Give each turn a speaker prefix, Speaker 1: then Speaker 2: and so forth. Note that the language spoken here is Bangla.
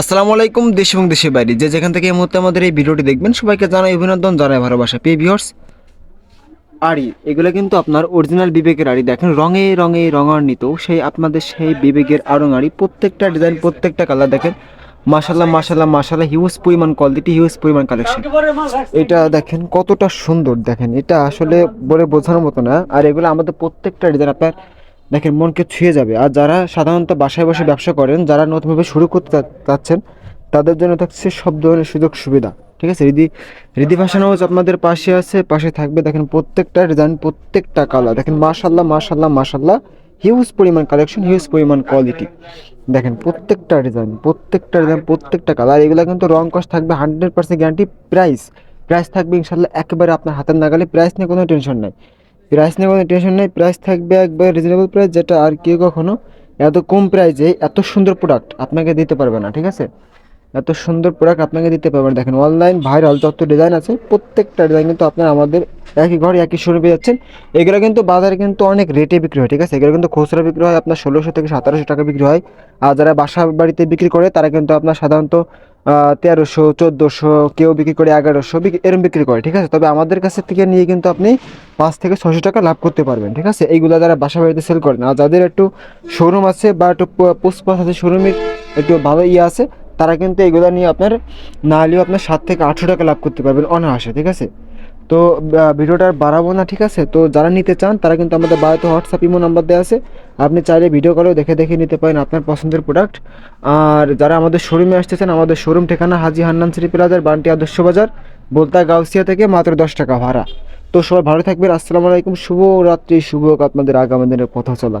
Speaker 1: আসসালামু আলাইকুম, দেশ এবং দেশের বাইরে। যে যেখান থেকে এই মুহূর্তে আমাদের এই ভিডিওটি দেখবেন, সবাইকে জানাই অভিনন্দন, জানাই ভালোবাসা। পে ভিউয়ার্স আড়ি, এগুলো কিন্তু আপনার অরিজিনাল বিবেকের আড়ি। দেখেন, রঙে রঙে রঙান্বিত, সেই আপনাদের সেই বিবেকের আড়ং প্রত্যেকটা ডিজাইন প্রত্যেকটা কালার দেখেন। মাশাল্লাহ মাশাল্লাহ মাশাল্লাহ হিউজ পরিমাণ কোয়ালিটি হিউজ পরিমাণ কালেকশন এটা দেখেন, কতটা সুন্দর দেখেন। এটা আসলে বলে বোঝানোর মতো না। আর এগুলো আমাদের প্রত্যেকটা ডিজাইন আপনার দেখেন, মনকে ছুঁয়ে যাবে। আর যারা সাধারণত বাসায় বসে ব্যবসা করেন, যারা নতুনভাবে শুরু করতে চাচ্ছেন, তাদের জন্য থাকছে সব ধরনের সুযোগ সুবিধা। ঠিক আছে? রিদি রিদি ভাষা হাউস আপনাদের পাশে আছে, পাশে থাকবে। দেখেন, প্রত্যেকটা ডিজাইন, প্রত্যেকটা কালার দেখেন মাশাল্লাহ মাশাল্লাহ মাশাল্লাহ হিউজ পরিমাণ কালেকশন হিউজ পরিমাণ কোয়ালিটি দেখেন, প্রত্যেকটা ডিজাইন প্রত্যেকটা ডিজাইন, প্রত্যেকটা কালার এগুলো কিন্তু রং কস্ট থাকবে hundred percent guarantee price price থাকবে ইনশাল্লাহ একেবারে আপনার হাতের নাগালে। প্রাইস নিয়ে কোনো টেনশন নাই। প্রাইস নিয়ে কোনো টেনশন নেই। প্রাইস থাকবে একবার রিজনেবল প্রাইস যেটা আর কেউ কখনো এত কম প্রাইসে এত সুন্দর প্রোডাক্ট আপনাকে দিতে পারবে না, ঠিক আছে? এত সুন্দর প্রোডাক্ট আপনাকে দিতে পারবে না। দেখেন অনলাইন ভাইরাল যত ডিজাইন আছে, প্রত্যেকটা ডিজাইন কিন্তু আপনার আমাদের একই ঘরে, একই শুরু পেয়ে যাচ্ছেন। এগুলো কিন্তু বাজারে কিন্তু অনেক রেটে বিক্রি হয়, ঠিক আছে? এগুলো কিন্তু খুচরা বিক্রি হয়, আপনার ষোলোশো থেকে সতেরোশো টাকা বিক্রি হয়। আর যারা বাসা বাড়িতে বিক্রি করে, তারা কিন্তু আপনার সাধারণত তেরোশো, চোদ্দোশো, কেউ বিক্রি করে এগারোশো এরম বিক্রি করে, ঠিক আছে? তবে আমাদের কাছে থেকে নিয়ে কিন্তু আপনি পাঁচ থেকে ছশো টাকা লাভ করতে পারবেন, ঠিক আছে? এইগুলো যারা বাসা বাড়িতে সেল করেন, আর যাদের একটু শোরুম আছে বা একটু পোস্টপাস আছে শোরুমের একটু ভালো ইয়ে আছে, তারা কিন্তু এগুলো নিয়ে আপনার না হলেও আপনার সাত থেকে আটশো টাকা লাভ করতে পারবেন অনায়াসে, ঠিক আছে? তো ভিডিওটা বাড়াবো না, ঠিক আছে? তো যারা নিতে চান, তারা কিন্তু আমাদের বাড়িতে হোয়াটসঅ্যাপ ইমো নাম্বার দেওয়া আছে। আপনি চাইলে ভিডিও কলেও দেখে দেখে নিতে পারেন আপনার পছন্দের প্রোডাক্ট আর যারা আমাদের শোরুমে আসতে চান, আমাদের শোরুম ঠিকানা হাজি হান্নান সিটি প্লাজার বান্টি আদর্শ বাজার, বলতা গাউসিয়া থেকে মাত্র দশ টাকা ভাড়া। তো সবাই ভালো থাকবেন। আসসালামু আলাইকুম। শুভ রাত্রি, শুভ আপনাদের আগামী দিনের কথা চলা